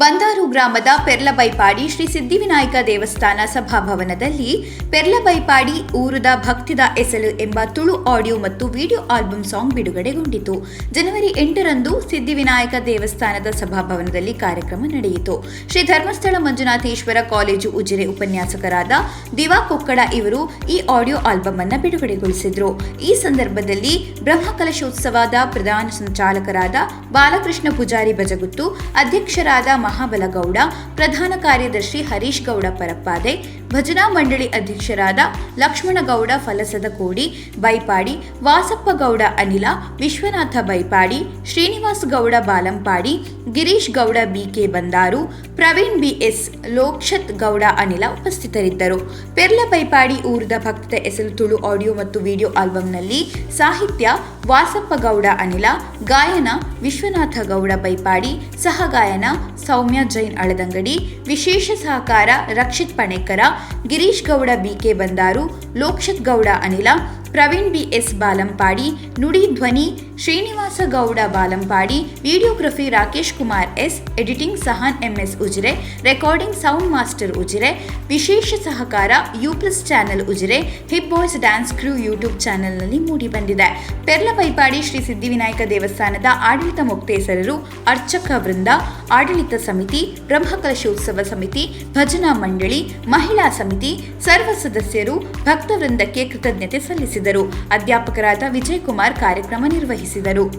ಬಂದಾರು ಗ್ರಾಮದ ಪೆರ್ಲಬೈಪಾಡಿ ಶ್ರೀ ಸಿದ್ಧಿವಿನಾಯಕ ದೇವಸ್ಥಾನ ಸಭಾಭವನದಲ್ಲಿ ಪೆರ್ಲಬೈಪಾಡಿ ಊರುದ ಭಕ್ತಿದ ಎಸಲು ಎಂಬ ತುಳು ಆಡಿಯೋ ಮತ್ತು ವಿಡಿಯೋ ಆಲ್ಬಮ್ ಸಾಂಗ್ ಬಿಡುಗಡೆಗೊಂಡಿತು. ಜನವರಿ ಎಂಟರಂದು ಸಿದ್ಧಿವಿನಾಯಕ ದೇವಸ್ಥಾನದ ಸಭಾಭವನದಲ್ಲಿ ಕಾರ್ಯಕ್ರಮ ನಡೆಯಿತು. ಶ್ರೀ ಧರ್ಮಸ್ಥಳ ಮಂಜುನಾಥೇಶ್ವರ ಕಾಲೇಜು ಉಜಿರೆ ಉಪನ್ಯಾಸಕರಾದ ದಿವಾ ಕೊಕ್ಕಡ ಇವರು ಈ ಆಡಿಯೋ ಆಲ್ಬಮ್ ಅನ್ನು ಬಿಡುಗಡೆಗೊಳಿಸಿದರು. ಈ ಸಂದರ್ಭದಲ್ಲಿ ಬ್ರಹ್ಮಕಲಶೋತ್ಸವದ ಪ್ರಧಾನ ಸಂಚಾಲಕರಾದ ಬಾಲಕೃಷ್ಣ ಪೂಜಾರಿ ಬಜಗುತ್ತು ಅಧ್ಯಕ್ಷರಾದ ಮಹಾಬಲಗೌಡ ಪ್ರಧಾನ ಕಾರ್ಯದರ್ಶಿ ಹರೀಶ್ ಗೌಡ ಪರಪ್ಪಾದೆ ಭಜನಾ ಮಂಡಳಿ ಅಧ್ಯಕ್ಷರಾದ Lakshmanagowda ಫಲಸದ Kodi, Baipadi Vasappa Gowda Anila, Vishwanatha Baipadi, Srinivas Gowda Balampadi, Girish Gowda B K Bandaru, Praveen B S Lokshath Gowda Anila ಉಪಸ್ಥಿತರಿದ್ದರು. ಪೆರ್ಲ ಬೈಪಾಡಿ ಊರ್ದ ಭಕ್ತ ಎಸಲು ತುಳು ಆಡಿಯೋ ಮತ್ತು ವಿಡಿಯೋ ಆಲ್ಬಂನಲ್ಲಿ ಸಾಹಿತ್ಯ ವಾಸಪ್ಪ ಗೌಡ ಅನಿಲ, ಗಾಯನ ವಿಶ್ವನಾಥ ಗೌಡ ಬೈಪಾಡಿ, ಸಹಗಾಯನ ಸೌಮ್ಯ ಜೈನ್ ಅಳದಂಗಡಿ, ವಿಶೇಷ ಸಹಕಾರ Rakshith Panekara Girish Gowda B K Bandaru Lokshath Gowda Anila Praveen B S Balampadi, ನುಡಿ ಧ್ವನಿ, Srinivasa Gowda Balampadi, videography Rakesh Kumar S, editing Sahan MS Ujire, recording sound master Ujire, ವಿಶೇಷ ಸಹಕಾರ U plus channel Ujire, hip boys dance crew YouTube ಚಾನೆಲ್ನಲ್ಲಿ ಮೂಡಿಬಂದಿದೆ ಪೆರ್ಲ ಪೈಪಾಡಿ ಶ್ರೀ ಸಿದ್ಧಿವಿನಾಯಕ ದೇವಸ್ಥಾನದ ಆಡಳಿತ ಮುಕ್ತೇಸರರು, ಅರ್ಚಕ ವೃಂದ, ಆಡಳಿತ ಸಮಿತಿ ಬ್ರಹ್ಮಕಲಶೋತ್ಸವ ಸಮಿತಿ, ಭಜನಾ ಮಂಡಳಿ, ಮಹಿಳಾ ಸಮಿತಿ, ಸರ್ವ ಸದಸ್ಯರು ಭಕ್ತವೃಂದಕ್ಕೆ ಕೃತಜ್ಞತೆ ಸಲ್ಲಿಸಿದರು. ಅಧ್ಯಾಪಕರಾದ ವಿಜಯಕುಮಾರ್ ಕಾರ್ಯಕ್ರಮ ನಿರ್ವಹಿಸಿದರು.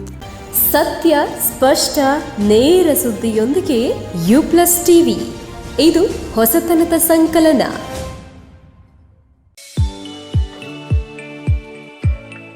ಸತ್ಯ ಸ್ಪಷ್ಟ ನೇರ ಸುದ್ದಿಯೊಂದಿಗೆ ಯು ಪ್ಲಸ್ ಟಿವಿ ಇದು ಹೊಸತನದ ಸಂಕಲನ.